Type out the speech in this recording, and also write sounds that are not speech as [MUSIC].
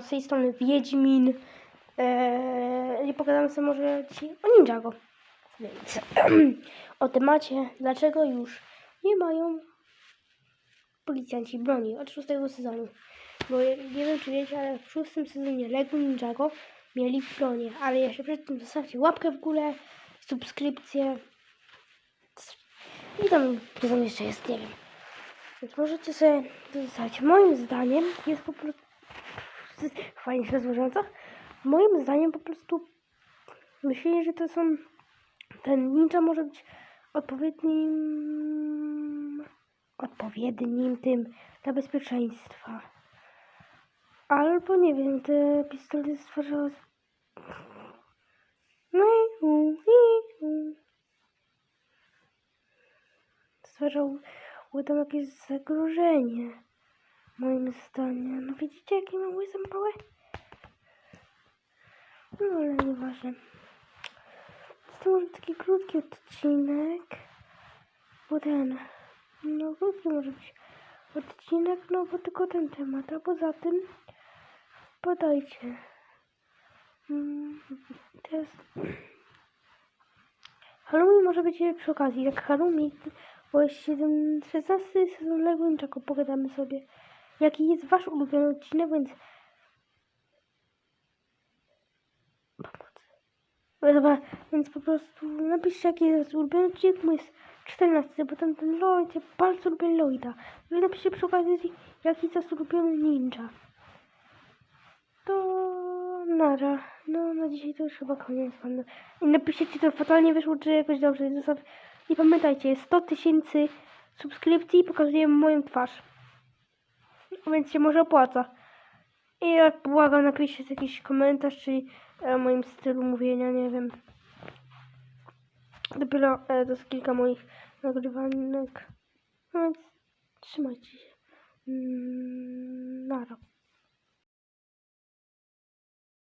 z tej strony Wiedźmin. Eee, I pogadamy sobie może dzisiaj o Ninjago. Więc [CLEARS THROAT] o temacie, dlaczego już nie mają policjanci broni od szóstego sezonu. Bo nie wiem czy wiecie, ale w szóstym sezonie Lego Ninjago mieli bronię, ale jeszcze przed tym zostawcie łapkę w górę, subskrypcję. I tam, co tam jeszcze jest, nie wiem. Więc możecie sobie zostać. Moim zdaniem jest po prostu się złożąca. Moim zdaniem po prostu myślę, że to są ten ninja może być odpowiednim odpowiednim tym dla bezpieczeństwa. Albo nie wiem, te pistolety stwarzały no stwarzały tam jakieś zagrożenie. Moim zdaniem. No widzicie, jakie mam pałę? No ale nieważne. To może taki krótki odcinek. Bo ten. No krótki może być odcinek, no bo tylko ten temat. A poza tym podajcie. Mm, Teraz. Halloween może być przy okazji. Jak Halloween, bo jest 7, 16 sezon Ninjago, pogadamy sobie. Jaki jest wasz ulubiony odcinek, więc No Dobra, więc po prostu napiszcie jaki jest ulubiony odcinek, mój jest 14, bo ten Lloyd, ja bardzo lubię Lloyda. I napiszcie przy okazji jaki jest ulubiony ninja. To nara. No na dzisiaj to już chyba koniec. Pan. I napiszcie czy to fatalnie wyszło, czy jakoś dobrze. Zostaw... I pamiętajcie, jest 100 tysięcy subskrypcji i pokazuję moją twarz. Więc się może opłaca. I ja błagam, napiszcie jakiś komentarz, czy e, o moim stylu mówienia, nie wiem. Dopiero e, to jest kilka moich nagrywanek. No więc trzymajcie się. Mm.